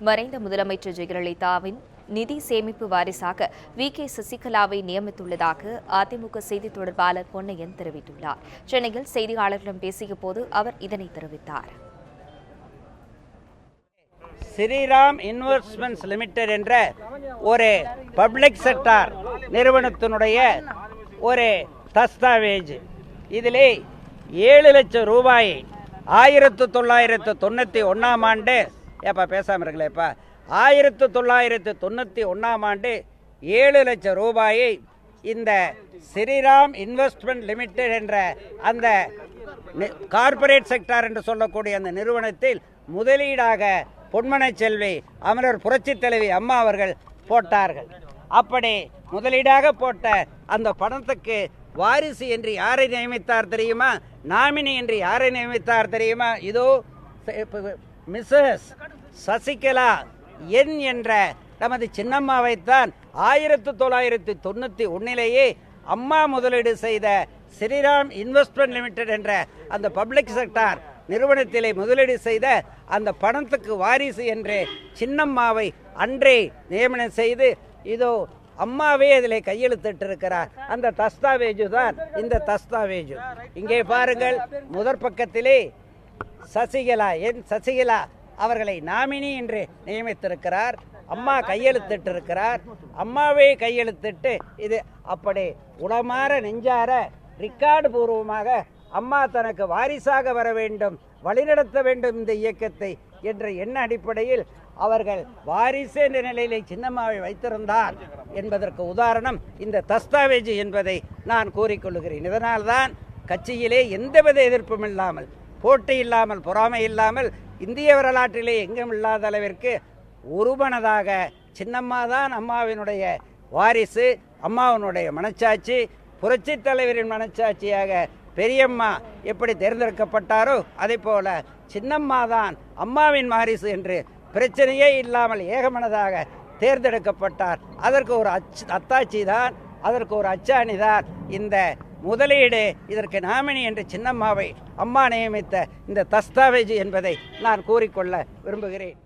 மறைந்த முதலமைச்சர் ஜெயலலிதாவின் நிதி சேமிப்பு வாரிசாக வி. கே. சசிகலாவை நியமித்துள்ளதாக அதிமுக செய்தி தொடர்பாளர் பொன்னையன் தெரிவித்துள்ளார். சென்னையில் செய்தியாளர்களிடம் பேசிய போது அவர் இதனை தெரிவித்தார். ஸ்ரீராம் இன்வெஸ்ட்மெண்ட்ஸ் லிமிடெட் என்ற ஒரு பப்ளிக் செக்டார் நிறுவனத்தினுடைய ஒரு தஸ்தாவேஜ். இதிலே ஏழு லட்சம் ரூபாயை ஆயிரத்து தொள்ளாயிரத்து தொண்ணூற்றி ஒன்றாம் ஆண்டு ஏப்பா பேசாமல் இருக்கலையப்பா ஆயிரத்து தொள்ளாயிரத்து தொண்ணூற்றி ஒன்றாம் ஆண்டு ஏழு லட்சம் ரூபாயை இந்த ஸ்ரீராம் இன்வெஸ்ட்மெண்ட் லிமிடெட் என்ற அந்த கார்ப்பரேட் செக்டார் என்று சொல்லக்கூடிய அந்த நிறுவனத்தில் முதலீடாக பொன்மனை செல்வி அமரர் புரட்சி தலைவி அம்மா அவர்கள் போட்டார்கள். அப்படி முதலீடாக போட்ட அந்த பணத்துக்கு வாரிசு என்று யாரை நியமித்தார் தெரியுமா? நாமினி என்று யாரை நியமித்தார் தெரியுமா? இதோ மிஸ்ஸஸ் சசிகலா என் என்ற நமது சின்னம்மாவைத்தான் ஆயிரத்து தொள்ளாயிரத்து தொண்ணூற்றி ஒன்னிலேயே அம்மா முதலீடு செய்த ஸ்ரீராம் இன்வெஸ்ட்மெண்ட் லிமிடெட் என்ற அந்த பப்ளிக் செக்டார் நிறுவனத்திலே முதலீடு செய்த அந்த பணத்துக்கு வாரிசு என்று சின்னம்மாவை அன்றே நியமனம் செய்து இதோ அம்மாவே அதில் கையெழுத்திட்டிருக்கிறார். அந்த தஸ்தாவேஜு தான் இந்த தஸ்தாவேஜு. இங்கே பாருங்கள் முதற் பக்கத்திலே சசிகலா என் சசிகலா அவர்களை நாமினி என்று நியமித்திருக்கிறார். அம்மா கையெழுத்திட்டிருக்கிறார். அம்மாவே கையெழுத்திட்டு இது அப்படி உளமாற நெஞ்சார ரிக்கார்டு பூர்வமாக அம்மா தனக்கு வாரிசாக வர வேண்டும் வழிநடத்த வேண்டும் இந்த இயக்கத்தை என்ற எண்ண அடிப்படையில் அவர்கள் வாரிசு என்ற நிலையிலே சின்னம்மாவை வைத்திருந்தார் என்பதற்கு உதாரணம் இந்த தஸ்தாவேஜ் என்பதை நான் கூறிக்கொள்கிறேன் இதனால்தான் கட்சியிலே எந்தவித எதிர்ப்பும் இல்லாமல் போட்டி இல்லாமல் பொறாமை இல்லாமல் இந்திய வரலாற்றிலே எங்கும் இல்லாத அளவிற்கு ஒருமனதாக சின்னம்மா தான் அம்மாவினுடைய வாரிசு அம்மாவினுடைய மனச்சாட்சி புரட்சி தலைவரின் மனச்சாட்சியாக பெரியம்மா எப்படி தேர்ந்தெடுக்கப்பட்டாரோ அதே போல சின்னம்மா தான் அம்மாவின் வாரிசு என்று பிரச்சனையே இல்லாமல் ஏகமனதாக தேர்ந்தெடுக்கப்பட்டார். அதற்கு ஒரு அச் அத்தாட்சி தான் அதற்கு ஒரு அச்சாணி தான் இந்த முதலீடு இதற்கு நாமினி என்று சின்னம்மாவை அம்மா நியமித்த இந்த தஸ்தாவேஜ் என்பதை நான் கூறிக்கொள்ள விரும்புகிறேன்.